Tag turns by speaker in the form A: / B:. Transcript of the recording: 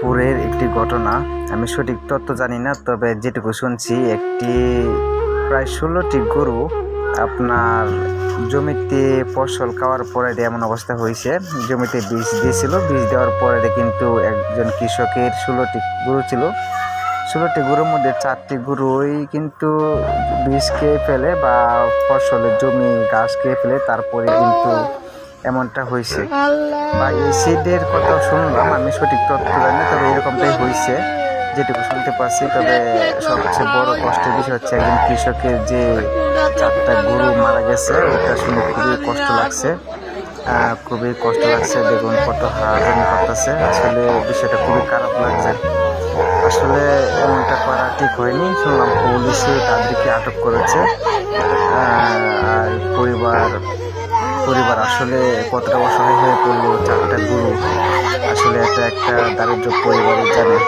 A: পুরের একটি ঘটনা, আমি সঠিক তথ্য জানি না, তবে যেটুকু শুনছি, একটি প্রায় ষোলোটি গরু আপনার জমিতে ফসল খাওয়ার পরে এমন অবস্থা হয়েছে জমিতে বীজ দিয়েছিল বীজ দেওয়ার পরে কিন্তু একজন কৃষকের ষোলোটি গরু ছিল ষোলোটি গরুর মধ্যে চারটি গরুই কিন্তু বীজ খেয়ে ফেলে বা ফসলের জমি গাছ খেয়ে ফেলে তারপরে কিন্তু এমনটা হয়েছে। বা এই সিডের কথা শুনলাম আমি সঠিক তথ্য জানি তবে এরকমটাই হয়েছে। যেটুকু শুনতে পাচ্ছি, তবে সবচেয়ে বড় কষ্টের বিষয় হচ্ছে একজন কৃষকের যে চারটা গরু মারা গেছে ওটা শুনে খুবই কষ্ট লাগছে। খুবই কষ্ট লাগছে দেখুন কত হারাজানি করতেছে আসলে বিষয়টা খুবই খারাপ লাগছে। আসলে এমনটা করা ঠিক হয়নি। শুনলাম পুলিশে তাদেরকে আটক করেছে। আর পরিবার পরিবার আসলে কতটা অসহায় হয়ে পড়ল চারটা গরু, আসলে এটা একটা দারিদ্র পরিবারের জানে।